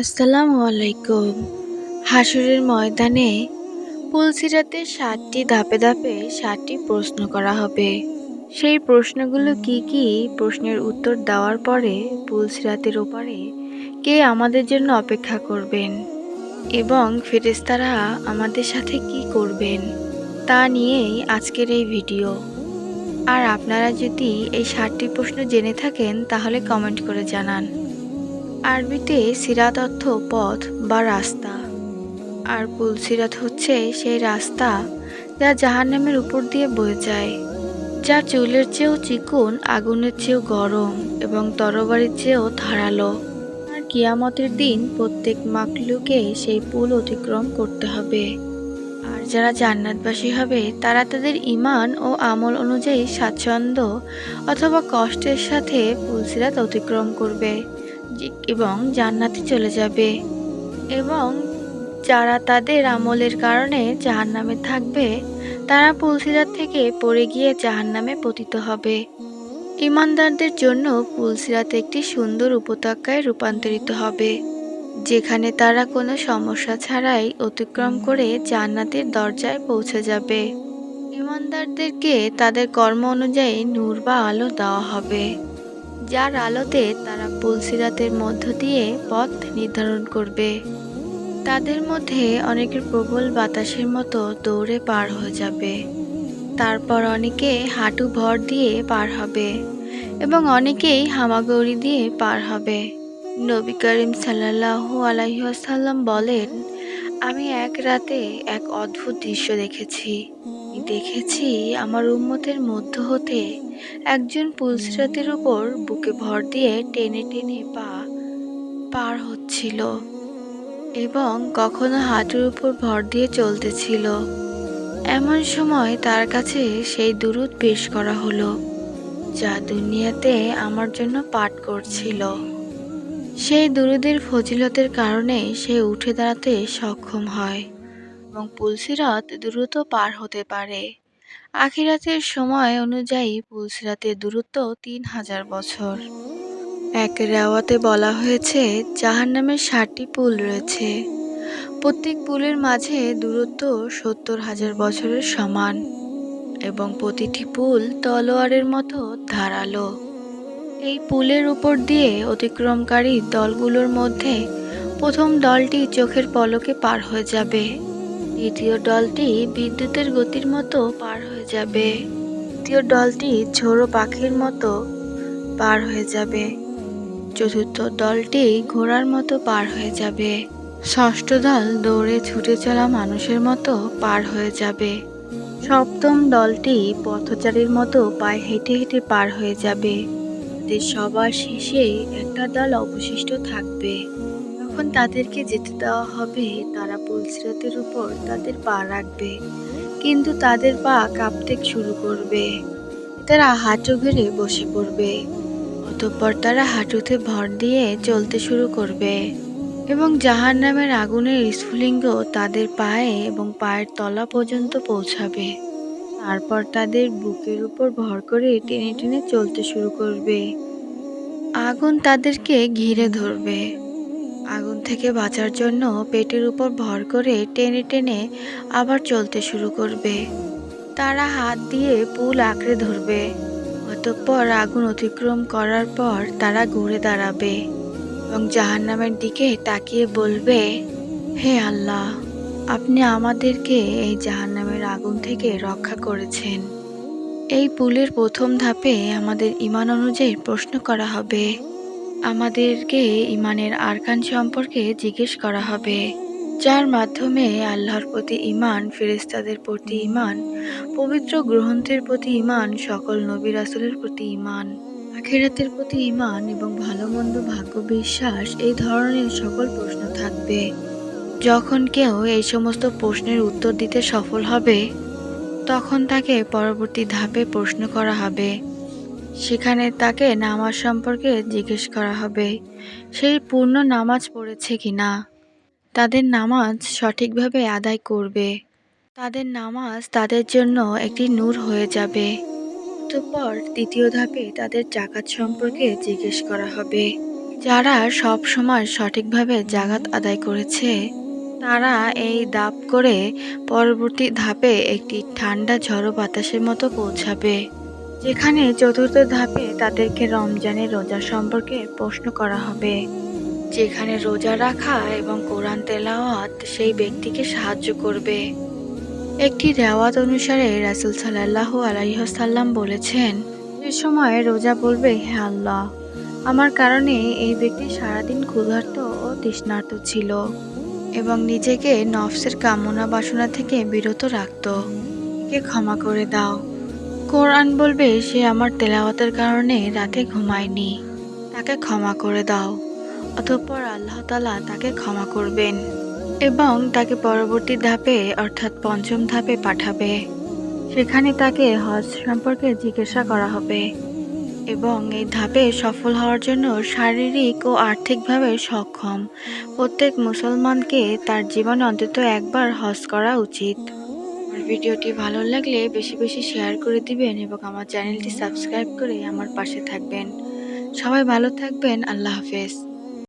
আসসালামু আলাইকুম। হাসরের ময়দানে পুলসিরাতে সাতটি ধাপে ধাপে সাতটি প্রশ্ন করা হবে। সেই প্রশ্নগুলো কি কি? প্রশ্নের উত্তর দেওয়ার পরে পুলসিরাতের ওপারে কে আমাদের জন্য অপেক্ষা করবেন? এবং ফেরেস্তারা আমাদের সাথে কি করবেন? তা নিয়েই আজকের এই ভিডিও। আর আপনারা যদি এই সাতটি প্রশ্ন জেনে থাকেন, তাহলে কমেন্ট করে জানান। আরবিতে সিরাত অর্থ পথ বা রাস্তা। আর পুলসিরাত হচ্ছে সেই রাস্তা যা জাহান্নামের উপর দিয়ে বয়ে যায় যা চুলের চেয়েও চিকন, আগুনের চেয়েও গরম এবং তরবারির চেয়েও ধারালো। আর কিয়ামতের দিন প্রত্যেক মাকলুকে সেই পুল অতিক্রম করতে হবে। আর যারা জান্নাতবাসী হবে, তারা তাদের ইমান ও আমল অনুযায়ী স্বাচ্ছন্দ্য অথবা কষ্টের সাথে পুলসিরাত অতিক্রম করবে। এবং জান্নাতে চলে যাবে। এবং যারা তাদের আমলের কারণে জাহান্নামে থাকবে, তারা পুলসিরাত থেকে পড়ে গিয়ে জাহান্নামে পতিত হবে। ইমানদারদের জন্য পুলসিরাত একটি সুন্দর উপত্যকায় রূপান্তরিত হবে, যেখানে তারা কোনো সমস্যা ছাড়াই অতিক্রম করে জান্নাতের দরজায় পৌঁছে যাবে। ইমানদারদেরকে তাদের কর্ম অনুযায়ী নূর বা আলো দেওয়া হবে। যার আলোতে তারা পুলসিরাতের মধ্য দিয়ে পথ নির্ধারণ করবে। তাদের মধ্যে অনেকের প্রবল বাতাসের মতো দৌড়ে পার হয়ে যাবে। তারপর অনেকে হাঁটু ভর দিয়ে পার হবে এবং অনেকেই হামাগৌড়ি দিয়ে পার হবে। নবী করিম সাল্লাল্লাহু আলাইসাল্লাম বলেন, আমি এক রাতে এক অদ্ভুত দৃশ্য দেখেছি। দেখেছি আমার উম্মতের মধ্য হতে একজন পুলসিরাতের উপর বুকে ভর দিয়ে টেনে টেনে পা পার হচ্ছিল এবং কখনো হাঁটুর উপর ভর দিয়ে চলতেছিল। এমন সময় তার কাছে সেই দুরুদ পেশ করা হলো, যা দুনিয়াতে আমার জন্য পাঠ করছিল। সেই দুরুদের ফজিলতের কারণে সে উঠে দাঁড়াতে সক্ষম হয় এবং পুলসিরাত দ্রুত পার হতে পারে। আখিরাতের সময় অনুযায়ী পুলসিরাতের দূরত্ব তিন হাজার বছর। এক রেওয়াতে বলা হয়েছে, জাহান্নামের ষাটটি পুল রয়েছে। প্রত্যেক পুলের মাঝে দূরত্ব সত্তর হাজার বছরের সমান এবং প্রতিটি পুল তলোয়ারের মতো ধারালো। এই পুলের উপর দিয়ে অতিক্রমকারী দলগুলোর মধ্যে প্রথম দলটি চোখের পলকে পার হয়ে যাবে। দ্বিতীয় দলটি বিদ্যুতের গতির মতো পার হয়ে যাবে। তৃতীয় দলটি ঝোড়ো পাখির মতো পার হয়ে যাবে। চতুর্থ দলটি ঘোড়ার মতো পার হয়ে যাবে। ষষ্ঠ দল দৌড়ে ছুটে চলা মানুষের মতো পার হয়ে যাবে। সপ্তম দলটি পথচারীর মতো পায়ে হেঁটে হেঁটে পার হয়ে যাবে। সবার শেষে একটা দল অবশিষ্ট থাকবে। যখন তাদেরকে যেতে দেওয়া হবে, তারা পুলসিরাতের উপর তাদের পা রাখবে। কিন্তু তাদের পা কাঁপতে শুরু করবে। তারা হাঁটু ঘেরে বসে পড়বে। অতঃপর তারা হাঁটুতে ভর দিয়ে চলতে শুরু করবে। এবং জাহান নামের আগুনের স্ফুলিঙ্গ তাদের পায়ে এবং পায়ের তলা পর্যন্ত পৌঁছাবে। তারপর তাদের বুকের উপর ভর করে টেনে টেনে চলতে শুরু করবে। আগুন তাদেরকে ঘিরে ধরবে। আগুন থেকে বাঁচার জন্য পেটের উপর ভর করে টেনে টেনে আবার চলতে শুরু করবে। তারা হাত দিয়ে পুল আঁকড়ে ধরবে। অতঃপর আগুন অতিক্রম করার পর তারা ঘুরে দাঁড়াবে এবং জাহান্নামের দিকে তাকিয়ে বলবে, হে আল্লাহ, আপনি আমাদেরকে এই জাহান্নামের আগুন থেকে রক্ষা করেছেন। এই পুলের প্রথম ধাপে আমাদের ইমান অনুযায়ী প্রশ্ন করা হবে আমাদেরকে ইমানের আরকান সম্পর্কে জিজ্ঞেস করা হবে, যার মাধ্যমে আল্লাহর প্রতি ইমান ফেরেস্তাদের প্রতি ইমান পবিত্র গ্রন্থের প্রতি ইমান সকল নবী রাসুলের প্রতি ইমান আখেরাতের প্রতি ইমান এবং ভালো মন্দ ভাগ্য বিশ্বাস এই ধরনের সকল প্রশ্ন থাকবে। যখন কেউ এই সমস্ত প্রশ্নের উত্তর দিতে সফল হবে, তখন তাকে পরবর্তী ধাপে প্রশ্ন করা হবে। সেখানে তাকে নামাজ সম্পর্কে জিজ্ঞেস করা হবে সেই পূর্ণ নামাজ পড়েছে কিনা। তাদের নামাজ সঠিকভাবে আদায় করবে। তাদের নামাজ তাদের জন্য একটি নূর হয়ে যাবে। অতঃপর তৃতীয় ধাপে তাদের জাকাত সম্পর্কে জিজ্ঞেস করা হবে। যারা সব সময় সঠিকভাবে জাগাত আদায় করেছে, তারা এই ধাপ করে পরবর্তী ধাপে একটি ঠান্ডা ঝড়ো বাতাসের মতো পৌঁছাবে। যেখানে চতুর্থ ধাপে তাদেরকে রমজানের রোজা সম্পর্কে প্রশ্ন করা হবে। যেখানে রোজা রাখা এবং কোরআন তেলাওয়াত সেই ব্যক্তিকে সাহায্য করবে। একটি রেওয়াত অনুসারে রাসুল সাল্লাহ আলাইহসাল্লাম বলেছেন সে সময় রোজা বলবে, হে আল্লাহ, আমার কারণে এই ব্যক্তি সারাদিন ক্ষুধার্ত ও তৃষ্ণার্ত ছিল এবং নিজেকে নফসের কামনা বাসনা থেকে বিরত রাখত। একে ক্ষমা করে দাও। কোরআন বলবে, সে আমার তেলাওয়াতের কারণে রাতে ঘুমায়নি। তাকে ক্ষমা করে দাও। অতঃপর আল্লাহ তালা তাকে ক্ষমা করবেন এবং তাকে পরবর্তী ধাপে, অর্থাৎ পঞ্চম ধাপে পাঠাবে। সেখানে তাকে হজ সম্পর্কে জিজ্ঞাসা করা হবে এবং এই ধাপে সফল হওয়ার জন্য শারীরিক ও আর্থিকভাবে সক্ষম প্রত্যেক মুসলমানকে তার জীবনে অন্তত একবার হজ করা উচিত। ভিডিওটি ভালো লাগলে বেশি বেশি শেয়ার করে দিবেন এবং আমার চ্যানেলটি সাবস্ক্রাইব করে আমার পাশে থাকবেন। সবাই ভালো থাকবেন, আল্লাহ হাফেজ।